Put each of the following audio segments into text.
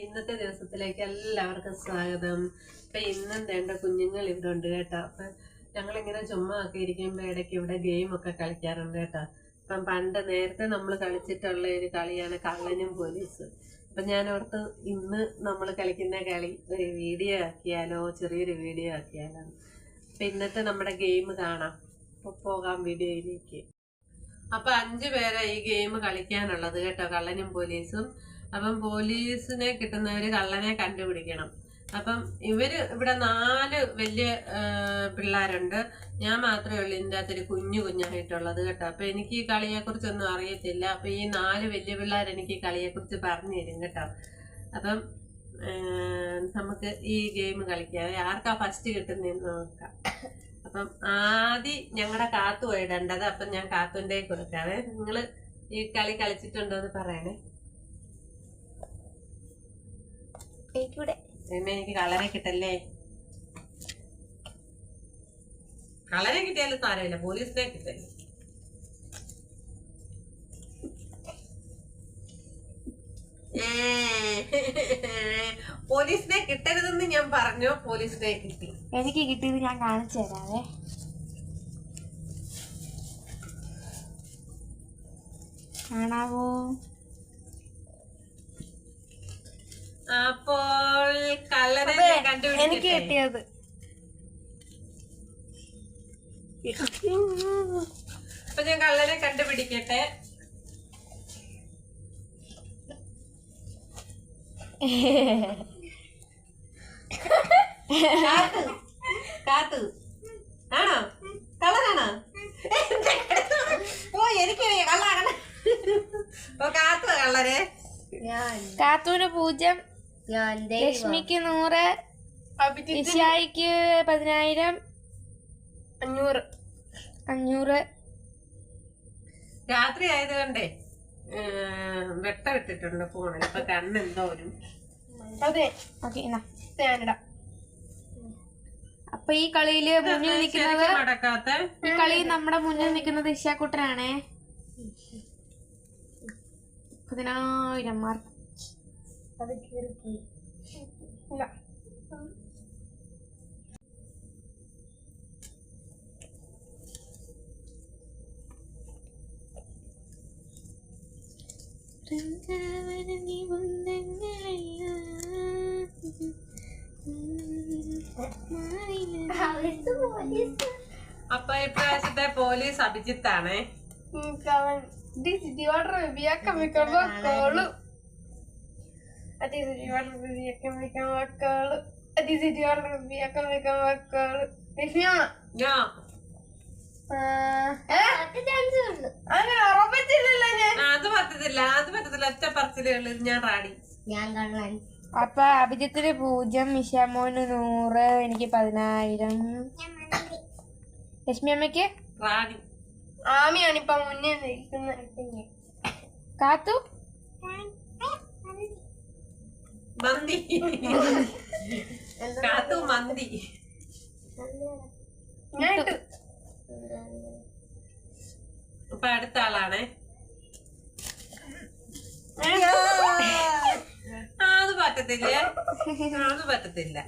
ഇന്നത്തെ ദിവസത്തിലേക്ക് എല്ലാവർക്കും സ്വാഗതം. ഇപ്പൊ ഇന്നും വേണ്ട കുഞ്ഞുങ്ങൾ ഇവിടെ ഉണ്ട് കേട്ടോ. അപ്പൊ ഞങ്ങൾ ഇങ്ങനെ ചുമ്മാ ഒക്കെ ഇരിക്കുമ്പോ ഇടയ്ക്ക് ഇവിടെ ഗെയിം ഒക്കെ കളിക്കാറുണ്ട് കേട്ടോ. അപ്പം പണ്ട് നേരത്തെ നമ്മൾ കളിച്ചിട്ടുള്ള ഒരു കളിയാണ് കള്ളനും പോലീസും. അപ്പൊ ഞാൻ ഓർത്ത് ഇന്ന് നമ്മൾ കളിക്കുന്ന കളി ഒരു വീഡിയോ ആക്കിയാലോ ചെറിയൊരു വീഡിയോ ആക്കിയാലോ. അപ്പൊ ഇന്നത്തെ നമ്മുടെ ഗെയിം കാണാം. അപ്പൊ പോകാം വീഡിയോയിലേക്ക്. അപ്പൊ അഞ്ചു പേരെ ഈ ഗെയിം കളിക്കാനുള്ളത് കേട്ടോ. കള്ളനും പോലീസും അപ്പം പോലീസിനെ കിട്ടുന്നവര് കള്ളനെ കണ്ടുപിടിക്കണം. അപ്പം ഇവർ ഇവിടെ നാല് വലിയ പിള്ളേരുണ്ട്. ഞാൻ മാത്രമേ ഉള്ളൂ ഇതിന്റെ അകത്തൊരു കുഞ്ഞു കുഞ്ഞായിട്ടുള്ളത് കേട്ടോ. അപ്പം എനിക്ക് ഈ കളിയെക്കുറിച്ചൊന്നും അറിയത്തില്ല. അപ്പം ഈ നാല് വലിയ പിള്ളേർ എനിക്ക് ഈ കളിയെക്കുറിച്ച് പറഞ്ഞു തരും കേട്ടോ. അപ്പം നമുക്ക് ഈ ഗെയിം കളിക്കാം. ആർക്കാ ഫസ്റ്റ് കിട്ടുന്നതെന്ന് നോക്കാം. അപ്പം ആദ്യം ഞങ്ങളുടെ കാത്തു ഇടേണ്ടത് അപ്പം ഞാൻ കാത്തുന്റെ കൊടുക്കാവേ നിങ്ങൾ ഈ കളി കളിച്ചിട്ടുണ്ടോ എന്ന് പറയണേ. എനിക്കിവിടെ എനിക്ക് കളറെ കിട്ടല്ലേ? കളറെ കിട്ടിയാലും സാരമില്ല പോലീസിനെ കിട്ടല്ലേ പോലീസിനെ കിട്ടരുതെന്ന് ഞാൻ പറഞ്ഞു പോലീസിനെ കിട്ടി. എനിക്ക് കിട്ടിയത് ഞാൻ കാണിച്ചു തരാവേ. കാണാവോ? അപ്പോൾ അതെ, എനിക്ക് കിട്ടിയത്. അപ്പൊ ഞാൻ കള്ളനെ കണ്ടുപിടിക്കട്ടെ? കാത്തു ആണോ? കള്ളനാണോ? ഓ എനിക്ക് കള്ളാകണ ഓ കാത്തു കള്ളരെ കാത്തുവിന് പൂജ്യം ലക്ഷ്മിക്ക് നൂറ് ഇഷായിക്ക് പതിനായിരം. അഞ്ഞൂറ്. അഞ്ഞൂറ്. രാത്രി ആയതുകൊണ്ടേ വെട്ടം ഇട്ടിട്ടുണ്ട് ഫോണിൽ ഇപ്പൊ കണ്ണെന്തോ ഒരു അതെ. ഓക്കെ എന്നാ. അപ്പൊ ഈ കളിയിൽ മുന്നിൽ നിൽക്കുന്നത് ശരിക്കും നടക്കാത്ത ഈ കളി നമ്മുടെ മുന്നിൽ നിൽക്കുന്നത് ഇഷാക്കുട്ടനാണേ. പതിനായിരം മാർക്ക്. ഇല്ല. അപ്പൊ ഇപ്രാവശ്യത്തെ പോലീസ് അഭിജിത്താണേ. ഞാൻ ആ, അത് പറ്റത്തില്ല. അത് പറ്റത്തില്ല. ഒറ്റ പറച്ചിലേ ഉള്ളൂ റാടി ഞാൻ റാണി അപ്പൊ അഭിജിത്തിന് പൂജ്യം മിഷാമോന് നൂറ്. എനിക്ക് പതിനായിരം. ലക്ഷ്മി അമ്മയ്ക്ക്? റാണി. ആമിയാണ് ഇപ്പൊ മുന്നേ നിൽക്കുന്നത്. കാത്തു? മന്തി. കാത്തു മന്തി. ഞാൻ. അപ്പൊ അടുത്ത ആളാണേ. ആ, അത് പറ്റത്തില്ല. അത് പറ്റത്തില്ല.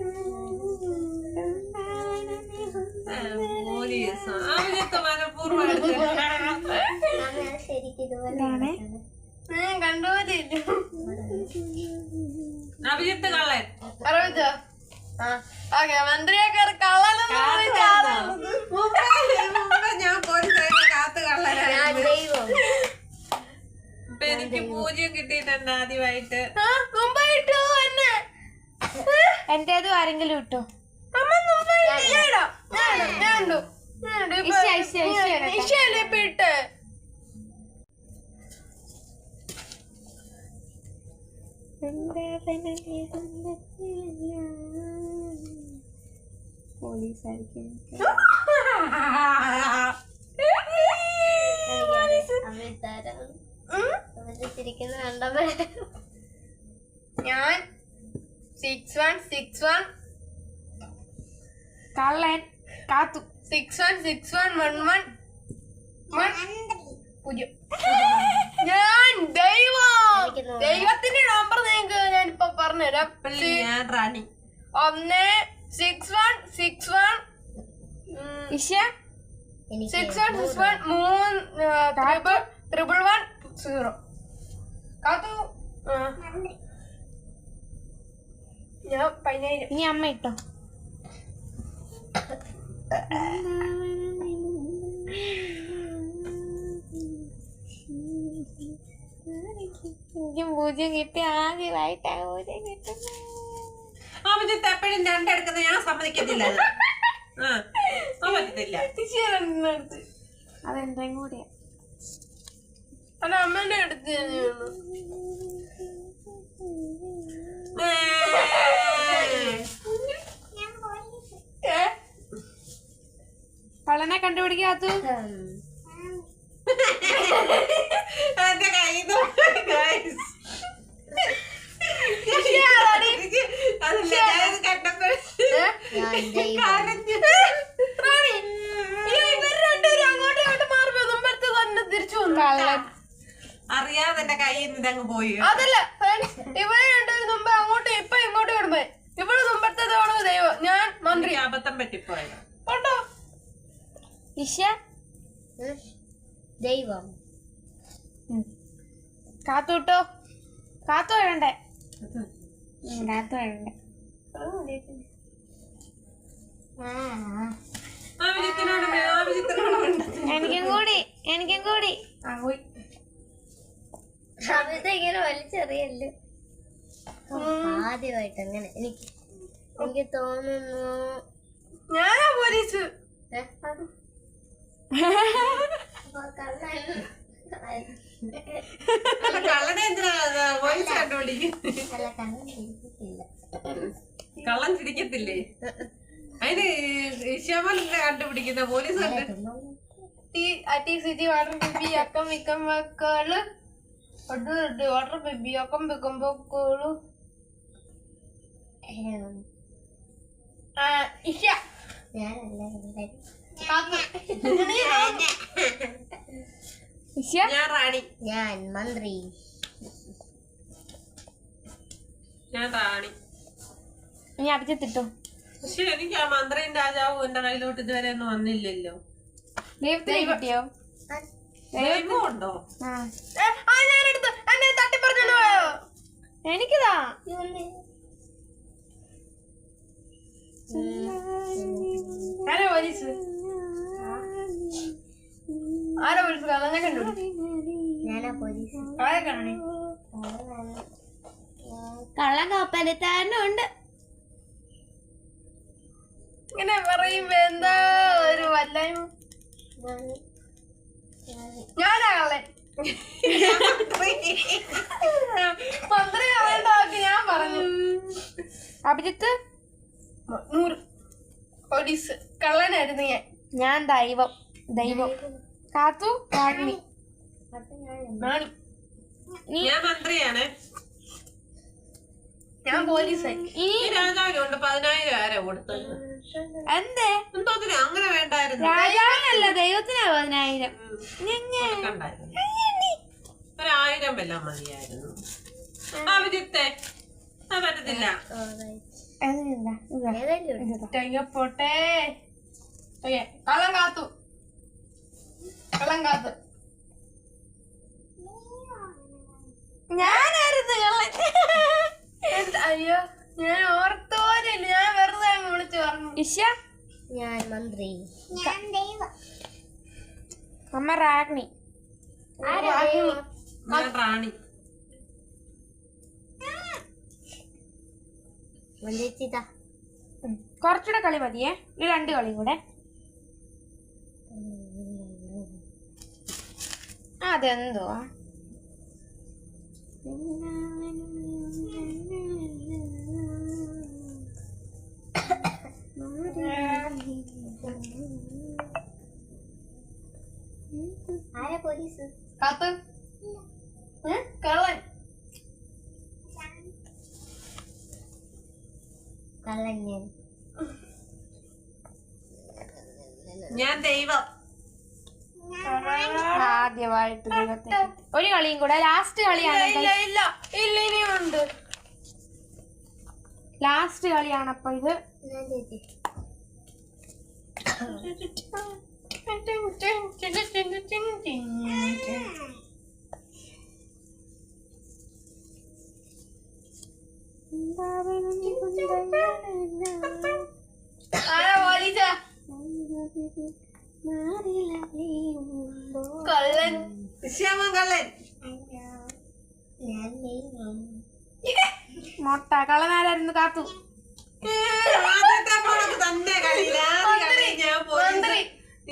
അഭിജിത്ത് മനഃപൂർവം എടുത്തില്ല. കണ്ടുപോലില്ല കള്ളൻ. അറിയിച്ചോ ആ ഓക്കെ മന്ത്രിയൊക്കെ കള്ളനെന്ന് പറഞ്ഞ ആളാണ്. മുമ്പേ ഞാൻ പോലീസ് കാത്തു കള്ളനായിരുന്നു. ഇപ്പൊ എനിക്ക് പൂജ്യം കിട്ടിയിട്ടുണ്ട് ആദ്യമായിട്ട്. ആ, മുമ്പ് ഇട്ടു എന്നെ. എന്റേതും ആരെങ്കിലും ഇട്ടോ? അമ്മ മുമ്പ് ഞാൻ ഇട്ട്? പോലീസായിരിക്കും ഞാൻ സിക്സ് വൺ സിക്സ് വൺ കള്ളൻ കാത്തു. Six one six one one one one പൂജ്യം. ഞാൻ ദൈവം. ദൈവത്തിന്റെ നമ്പർ നിങ്ങൾക്ക് ഞാൻ ഇപ്പൊ പറഞ്ഞു പറഞ്ഞുതരാം റാണി. ഒന്ന് six one six one Isha? Six one six one മൂന്ന്. ട്രിപ്പിൾ ട്രിപ്പിൾ വൺ സീറോ കാത്തു. ഞാൻ പതിനായിരം ഇനി അമ്മ ഇട്ടോ. എനിക്ക് പൂജ്യം കിട്ടി ആദ്യമായിട്ടാ പൂജ്യം കിട്ടുന്നത്. അഭിജിത്ത് എപ്പോഴും രണ്ടെടുക്കുന്നത് ഞാൻ സമ്മതിക്കത്തില്ല. പറ്റത്തില്ല കൂടിയാ? അത് അമ്മേന്റെ അടുത്ത്? കള്ളനെ കണ്ടുപിടിക്കാത്തു എന്റെ കയ്യിൽ അതില്ല ഞാനത് കണ്ടപ്പോൾ ഏ? കരഞ്ഞു. റാണി, അയ്യോ, ഇവർ രണ്ടുപേരും അങ്ങോട്ടും ഇങ്ങോട്ടും മാറുമ്പോ മുമ്പത്തെ തന്നെ തിരിച്ചു വന്നു കള്ളൻ അറിയാതെ എന്റെ കയ്യിൽ നിന്ന് ഇതങ്ങ് പോയി അതല്ല ഫ്രണ്ട്സ് ഇവർ രണ്ടുപേരും മുമ്പ് അങ്ങോട്ടും ഇപ്പൊ ഇങ്ങോട്ടും കിടമ്പേ ഇവൾ മുമ്പത്തെ തവണ ദൈവം ഞാൻ മന്ത്രി എനിക്ക് അബദ്ധം പറ്റിപ്പോയത്. കണ്ടോ ഇഷ ദൈവം. കാത്തുട്ടോ കാത്തു വേണ്ടേ കാത്തു വേണ്ടേ. എനിക്കും കൂടി എനിക്കും കൂടി. പോയി. ഇങ്ങനെ വലിച്ചെറിയല്ലേ ആദ്യമായിട്ട് അങ്ങനെ എനിക്ക് എനിക്ക് തോന്നുന്നു ഞാനാ പോലീസ്. കള്ളനെ എന്തിനാ വോയിസ് കണ്ടുപിടിക്കുന്നത് കള്ളൻ ചിരിക്കത്തില്ലേ? അതിന് ഇഷ്യമൽ കണ്ടുപിടിക്കുന്ന പോലീസ് അക്കം വിക്കം വക്കാൾ വാട്ടർ ബേബി അക്കം വിക്കം വെക്കോളൂ ഇഷ ഞാൻ റാണി ഞാൻ മന്ത്രി. ഞാൻ റാണി. നീ പക്ഷെ എനിക്ക് ആ മന്ത്രിയും രാജാവും എന്റെ കയ്യിലോട്ട് ഇതുവരെ ഒന്നും വന്നില്ലല്ലോ. ദൈവത്തിന് കിട്ടിയോ? ദൈവം ഉണ്ടോ? ആ. ഞാൻ കള്ളം കപ്പലത്താരനുണ്ട് ഇങ്ങനെ പറയുമ്പോ എന്താ ഒരു വല്ലായ്മ. ഞാനാ കള്ളൻ മന്ത്രി കളയേണ്ട ഞാൻ പറഞ്ഞു. അഭിജിത്ത്? നൂറ്. പോലീസ്. കള്ളനായിരുന്നു ഞാൻ. ഞാൻ ദൈവം. ദൈവം. കാത്തു? നീ ഞാൻ മന്ത്രിയാണ്. ഞാൻ പോലീസായി ഈ ഈ രാജാവിനുണ്ട് പതിനായിരം ആരാ കൊടുത്തത്? എന്തേ? എന്തോത്തിന് അങ്ങനെ വേണ്ടായിരുന്നു. രാജാവിനല്ല ദൈവത്തിനാ പതിനായിരം. ഒരായിരം വല്ല മതിയായിരുന്നു. അവിജിത്തെ പറ്റത്തില്ല. പോട്ടെ. കള്ളം കാത്തു. കള്ളം കാത്തു. ഞാനായിരുന്നു അയ്യോ ഞാൻ ഓർത്തോരില്ല ഞാൻ വെറുതെ അങ്ങ് വിളിച്ചു പറഞ്ഞു. ഇഷ ഞാൻ മന്ത്രി. ഞാൻ ദൈവം. അമ്മ ഞാൻ റാണി. കുറച്ചുകൂടെ കളി മതിയേ. ഈ രണ്ട് കളിയും കൂടെ. അതെന്തുവാ? ആരാ പോലീസ്? കാത്തു. ഏ? കള്ളൻ. കള്ളൻ ഞാൻ. ഞാൻ ദൈവം. ആദ്യമായിട്ട്. ഒരു കളിയും കൂടെ ലാസ്റ്റ് കളിയാണ് ഇല്ല ലാസ്റ്റ് കളിയാണ് അപ്പൊ ഇത്. മൊട്ട. കള്ളനാരായിരുന്നു കാത്തു.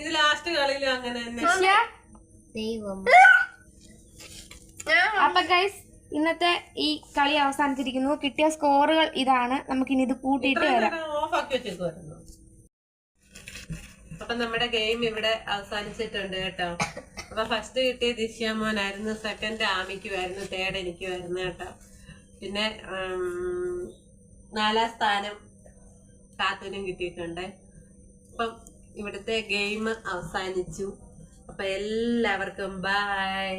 ഇത് ലാസ്റ്റ് കളിയിലും അങ്ങനെ തന്നെ. ദൈവം. അപ്പൊ ഗൈസ് ഇന്നത്തെ ഈ കളി അവസാനിച്ചിരിക്കുന്നു. കിട്ടിയ സ്കോറുകൾ ഇതാണ്. നമുക്ക് ഇനി ഇത് കൂട്ടിയിട്ട് വരാം. അപ്പൊ നമ്മുടെ ഗെയിം ഇവിടെ അവസാനിച്ചിട്ടുണ്ട് കേട്ടോ. അപ്പൊ ഫസ്റ്റ് കിട്ടിയ ദിശ്യാമോനായിരുന്നു സെക്കൻഡ് ആമിക്കുമായിരുന്നു തേർഡ് എനിക്കുമായിരുന്നു കേട്ടോ. പിന്നെ നാലാം സ്ഥാനം കാത്തൂനും കിട്ടിയിട്ടുണ്ട്. അപ്പം ഇവിടുത്തെ ഗെയിം അവസാനിച്ചു. അപ്പൊ എല്ലാവർക്കും ബൈ